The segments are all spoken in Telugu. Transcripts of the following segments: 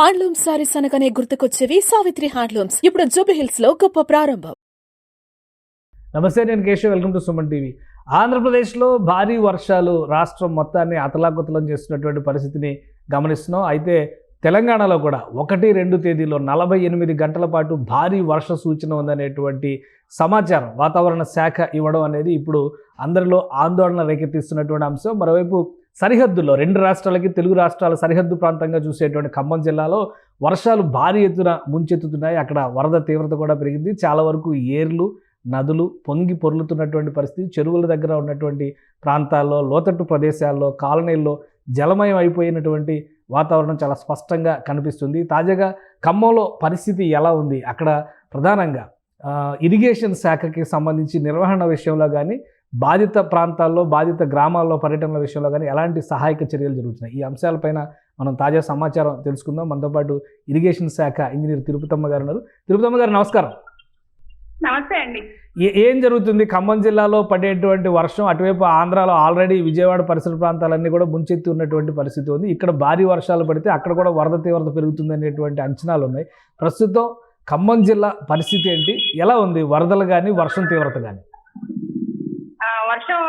హ్యాండ్లూమ్ సారీస్ అనగానే గుర్తుకొచ్చేవి సావిత్రి హ్యాండ్లూమ్స్. ఇప్పుడు జూబి హిల్స్లో గొప్ప ప్రారంభం. నమస్తే నేను Keshav. Welcome to Suman TV. ఆంధ్రప్రదేశ్లో భారీ వర్షాలు రాష్ట్రం మొత్తాన్ని అతలాకుతలం చేస్తున్నటువంటి పరిస్థితిని గమనిస్తున్నాం. అయితే తెలంగాణలో కూడా ఒకటి రెండు తేదీలో నలభై ఎనిమిది గంటల పాటు భారీ వర్ష సూచన ఉందనేటువంటి సమాచారం వాతావరణ శాఖ ఇవ్వడం అనేది ఇప్పుడు అందరిలో ఆందోళన రేకెత్తిస్తున్నటువంటి అంశం. మరోవైపు సరిహద్దుల్లో రెండు రాష్ట్రాలకి తెలుగు రాష్ట్రాల సరిహద్దు ప్రాంతంగా చూసేటువంటి ఖమ్మం జిల్లాలో వర్షాలు భారీ ఎత్తున ముంచెత్తుతున్నాయి. అక్కడ వరద తీవ్రత కూడా పెరిగింది. చాలా వరకు ఏర్లు నదులు పొంగి పొర్లుతున్నటువంటి పరిస్థితి. చెరువుల దగ్గర ఉన్నటువంటి ప్రాంతాల్లో లోతట్టు ప్రదేశాల్లో కాలనీల్లో జలమయం అయిపోయినటువంటి వాతావరణం చాలా స్పష్టంగా కనిపిస్తుంది. తాజాగా ఖమ్మంలో పరిస్థితి ఎలా ఉంది? అక్కడ ప్రధానంగా ఇరిగేషన్ శాఖకి సంబంధించి నిర్వహణ విషయంలో కానీ బాధిత ప్రాంతాల్లో బాధిత గ్రామాల్లో పర్యటనల విషయంలో కానీ ఎలాంటి సహాయక చర్యలు జరుగుతున్నాయి? ఈ అంశాలపైన మనం తాజా సమాచారం తెలుసుకుందాం. మనతో పాటు ఇరిగేషన్ శాఖ ఇంజనీర్ తిరుపతమ్మ గారు ఉన్నారు. తిరుపతమ్మ గారు నమస్కారం. నమస్తే అండి. ఏ- ఏం జరుగుతుంది? ఖమ్మం జిల్లాలో పడేటువంటి వర్షం అటువైపు ఆంధ్రాలో ఆల్రెడీ విజయవాడ పరిసర ప్రాంతాలన్నీ కూడా ముంచెత్తి ఉన్నటువంటి పరిస్థితి ఉంది. ఇక్కడ భారీ వర్షాలు పడితే అక్కడ కూడా వరద తీవ్రత పెరుగుతుంది అనేటువంటి అంచనాలు ఉన్నాయి. ప్రస్తుతం ఖమ్మం జిల్లా పరిస్థితి ఏంటి? ఎలా ఉంది? వరదలు కానీ వర్షం తీవ్రత కానీ వర్షం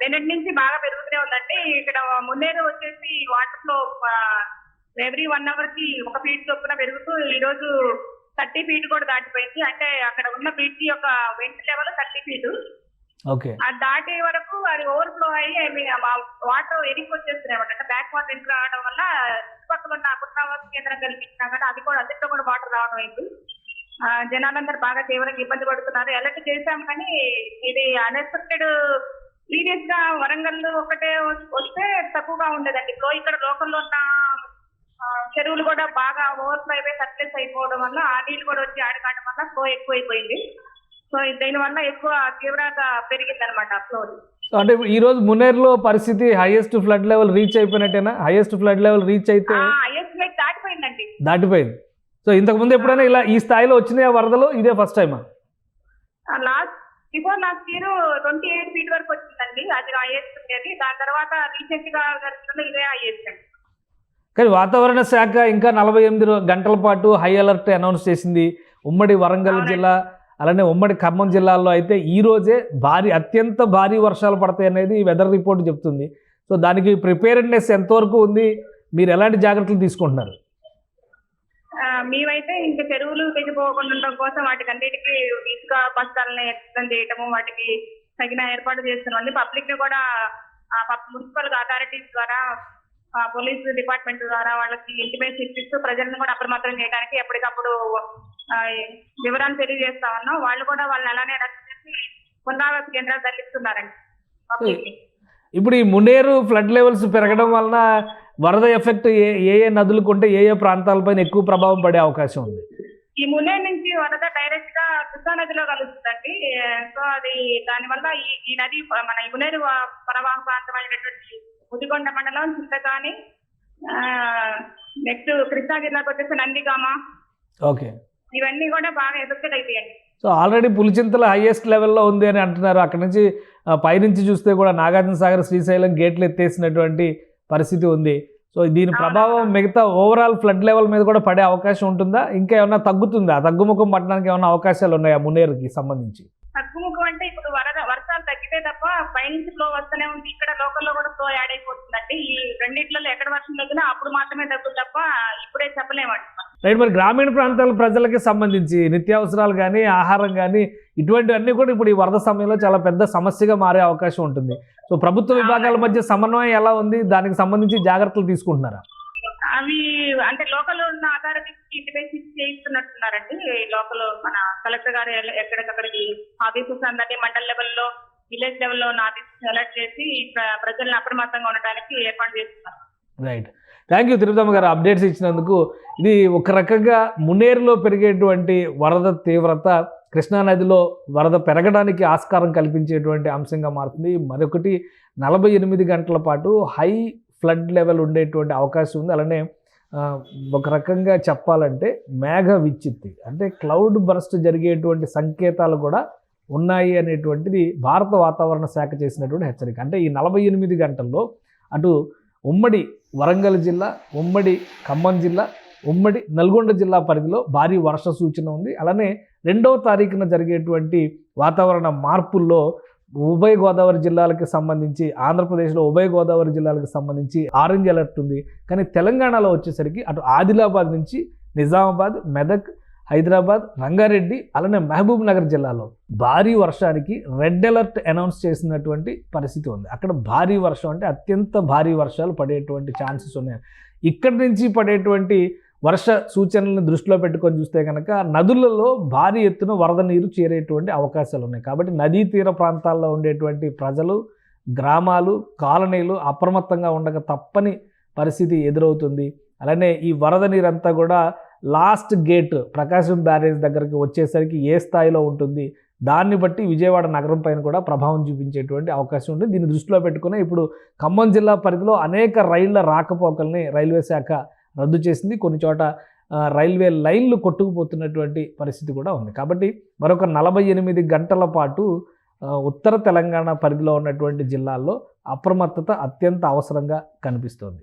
నిన్నటి నుంచి బాగా పెరుగుతూనే ఉందండి. ఇక్కడ మున్నేరు వచ్చేసి వాటర్ ఫ్లో ఎవ్రీ వన్ అవర్కి ఒక ఫీట్ చొప్పున పెరుగుతూ ఈ రోజు థర్టీ ఫీట్ కూడా దాటిపోయింది. అంటే అక్కడ ఉన్న బ్రిడ్జ్ యొక్క vent level thirty feet okay. అది దాటే వరకు అది ఓవర్ఫ్లో అయ్యి mean, ఆ వాటర్ ఎరికి వచ్చేస్తున్నాయి అంటే బ్యాక్ వాటర్ ఎరికి రావడం వల్ల చుట్టుపక్కల ఉన్న పునరావాస కేంద్రం కల్పించినా కానీ అది కూడా అందులో కూడా వాటర్ రావడం అయింది. జనాలందరూ బాగా తీవ్రంగా ఇబ్బంది పడుతున్నారు. అలర్ట్ చేశాం కానీ ఇది అన్ఎక్స్పెక్టెడ్ సీరియస్గా వరంగల్ ఒకటే వస్- వస్తే తక్కువగా ఉండేదండి. ఫ్లో ఇక్కడ లోకల్లో ఉన్న చెరువులు కూడా బాగా ఓవర్ఫ్లో అయిపోయి సర్ప్లెస్ అయిపోవడం వల్ల ఆ నీళ్ళు కూడా వచ్చి ఆడకాడడం వల్ల ఫ్లో ఎక్కువైపోయింది. సో దీని వల్ల ఎక్కువ తీవ్రత పెరిగింది అనమాట ఫ్లో అంటే ఇప్పుడు ఈ రోజు మున్నేరులో పరిస్థితి హైయెస్ట్ ఫ్లడ్ లెవెల్ రీచ్ అయిపోయినట్టేనా? హైయెస్ట్ ఫ్లడ్ లెవెల్ రీచ్ అయితే లైక్ దాటిపోయిందండి. దాటిపోయింది. సో ఇంతకు ముందు ఎప్పుడైనా ఇలా ఈ స్థాయిలో వచ్చినాయి వరదలు? ఇదే ఫస్ట్ టైమా last before last year twenty eight feet వరకు వచ్చిందండి. అది ఐఎస్ ఉండేది దాని తర్వాత రీసెంట్గా ఇదే అండి కానీ వాతావరణ శాఖ ఇంకా నలభై ఎనిమిది గంటల పాటు హై అలర్ట్ అనౌన్స్ చేసింది. ఉమ్మడి వరంగల్. జిల్లా అలానే ఉమ్మడి ఖమ్మం జిల్లాల్లో అయితే ఈ రోజే భారీ అత్యంత భారీ వర్షాలు పడతాయి అనేది వెదర్ రిపోర్ట్ చెప్తుంది. సో దానికి ప్రిపేర్డ్నెస్ ఎంతవరకు ఉంది? మీరు ఎలాంటి జాగ్రత్తలు తీసుకుంటున్నారు? మేమైతే ఇంకా చెరువులు తెగిపోకుండా ఉండడం కోసం వాటికి అన్నిటికీ ఇసుక బస్తాలని ఎత్తం చేయటము వాటికి తగిన ఏర్పాటు చేస్తున్నాం. పబ్లిక్ని కూడా మున్సిపల్ అథారిటీస్ ద్వారా పోలీస్ డిపార్ట్మెంట్ ద్వారా వాళ్ళకి ఇంటిమేట్ ఇప్పిస్తూ ప్రజలను కూడా అప్రమత్తం చేయడానికి ఎప్పటికప్పుడు వివరాలు తెలియజేస్తా ఉన్నాం. వాళ్ళు కూడా వాళ్ళని అలానే రద్దు చేసి పునరావాస కేంద్రాలు తరలిస్తున్నారండి. ఇప్పుడు ఈ మునేరు ఫ్లడ్ లెవెల్స్ పెరగడం వలన వరద ఎఫెక్ట్ ఏ ఏ ఏ నదులకు ఉంటే ఏ ఏ ప్రాంతాలపైన ఎక్కువ ప్రభావం పడే అవకాశం ఉంది? ఈ మున్నే నుంచి వరద డైరెక్ట్గా కృష్ణా నదిలో కలుస్తుందండి. సో అది దాని వల్ల ఈ ఈ నది మన ఈ మునేరు ప్రవాహ ప్రాంతమైనటువంటి ముదిగొండ మండలం చింతకాని నెక్స్ట్ కృష్ణా జిల్లాకు వచ్చేసి నందిగామ. ఓకే. ఇవన్నీ కూడా బాగా ఎఫెక్టెడ్ అయిపోయాయి. సో ఆల్రెడీ పులిచింతల హైయెస్ట్ లెవెల్లో ఉంది అని అంటున్నారు. అక్కడ నుంచి పైనుంచి చూస్తే కూడా నాగార్జున సాగర్ శ్రీశైలం గేట్లు ఎత్తేసినటువంటి పరిస్థితి ఉంది. సో దీని ప్రభావం మిగతా ఓవరాల్ ఫ్లడ్ లెవెల్ మీద కూడా పడే అవకాశం ఉంటుందా? ఇంకా ఏమన్నా తగ్గుతుందా? తగ్గుముఖం పట్టడానికి ఏమైనా అవకాశాలు ఉన్నాయా మున్నేరుకి సంబంధించి? తగ్గుముఖం అంటే ఇప్పుడు వరద వర్షాలు తగ్గితే తప్ప పైనుంచి ఫ్లో వస్తూనే ఉంది. ఇక్కడ లోకల్లో కూడా ఫ్లో యాడ్ అయిపోతుందండి. ఈ రెండిట్లలో ఎక్కడ వర్షం తగ్గినా అప్పుడు మాత్రమే తగ్గుతుంది తప్ప ఇప్పుడే చెప్పలేమండి. రైట్ మరి గ్రామీణ ప్రాంతాల ప్రజలకి సంబంధించి నిత్యావసరాలు కానీ ఆహారం కానీ ఇటువంటివన్నీ కూడా ఇప్పుడు ఈ వరద సమయంలో చాలా పెద్ద సమస్యగా మారే అవకాశం ఉంటుంది. సో ప్రభుత్వ విభాగాల మధ్య సమన్వయం ఎలా ఉంది? దానికి సంబంధించి జాగ్రత్తలు తీసుకుంటున్నారా? అవి అంటే లోకల్ ఉన్న అథారిటీస్ ఇంటిమేషన్ చేయిస్తున్నట్టున్నారండి. లోకల్ మన కలెక్టర్ గారు ఎక్కడికక్కడికి ఆఫీసెస్ అందరినీ మండల్ లెవెల్లో విలేజ్ లెవెల్లో ఉన్న ఆఫీసెస్ అలర్ట్ చేసి ప్ర- ప్రజలను అప్రమత్తంగా ఉండడానికి ఏర్పాటు చేస్తున్నారు. రైట్. థ్యాంక్ యూ తిరుపతమ్మ గారు అప్డేట్స్ ఇచ్చినందుకు. ఇది ఒక రకంగా మున్నేరులో పెరిగేటువంటి వరద తీవ్రత కృష్ణానదిలో వరద పెరగడానికి ఆస్కారం కల్పించేటువంటి అంశంగా మారుతుంది. మరొకటి నలభై ఎనిమిది గంటల పాటు హై ఫ్లడ్ లెవెల్ ఉండేటువంటి అవకాశం ఉంది. అలానే ఒక రకంగా చెప్పాలంటే మేఘ విచ్చిత్తి అంటే క్లౌడ్ బరస్ట్ జరిగేటువంటి సంకేతాలు కూడా ఉన్నాయి అనేటువంటిది భారత వాతావరణ శాఖ చేసినటువంటి హెచ్చరిక. అంటే ఈ నలభై ఎనిమిది గంటల్లో అటు ఉమ్మడి వరంగల్ జిల్లా ఉమ్మడి ఖమ్మం జిల్లా ఉమ్మడి నల్గొండ జిల్లా పరిధిలో భారీ వర్ష సూచన ఉంది. అలానే రెండవ తారీఖున జరిగేటువంటి వాతావరణ మార్పుల్లో ఉభయ గోదావరి జిల్లాలకు సంబంధించి ఆంధ్రప్రదేశ్లో ఉభయ గోదావరి జిల్లాలకు సంబంధించి ఆరెంజ్ అలర్ట్ ఉంది. కానీ తెలంగాణలో వచ్చేసరికి అటు ఆదిలాబాద్ నుంచి నిజామాబాద్ మెదక్ హైదరాబాద్ రంగారెడ్డి అలానే మహబూబ్ నగర్ జిల్లాలో భారీ వర్షానికి రెడ్ అలర్ట్ అనౌన్స్ చేసినటువంటి పరిస్థితి ఉంది. అక్కడ భారీ వర్షం అంటే అత్యంత భారీ వర్షాలు పడేటువంటి ఛాన్సెస్ ఉన్నాయి. ఇక్కడి నుంచి పడేటువంటి వర్ష సూచనలను దృష్టిలో పెట్టుకొని చూస్తే కనుక నదులలో భారీ ఎత్తున వరద నీరు చేరేటువంటి అవకాశాలు ఉన్నాయి. కాబట్టి నదీ తీర ప్రాంతాల్లో ఉండేటువంటి ప్రజలు గ్రామాలు కాలనీలు అప్రమత్తంగా ఉండక తప్పని పరిస్థితి ఎదురవుతుంది. అలానే ఈ వరద నీరంతా కూడా లాస్ట్ గేట్ ప్రకాశం బ్యారేజ్ దగ్గరికి వచ్చేసరికి ఏ స్థాయిలో ఉంటుంది? దాన్ని బట్టి విజయవాడ నగరం పైన కూడా ప్రభావం చూపించేటువంటి అవకాశం ఉంది. దీన్ని దృష్టిలో పెట్టుకుని ఇప్పుడు ఖమ్మం జిల్లా పరిధిలో అనేక రైళ్ళ రాకపోకల్ని రైల్వే శాఖ రద్దు చేసింది. కొన్ని చోట రైల్వే లైన్లు కొట్టుకుపోతున్నటువంటి పరిస్థితి కూడా ఉంది. కాబట్టి మరొక నలభై ఎనిమిది గంటల పాటు ఉత్తర తెలంగాణ పరిధిలో ఉన్నటువంటి జిల్లాల్లో అప్రమత్తత అత్యంత అవసరంగా కనిపిస్తోంది.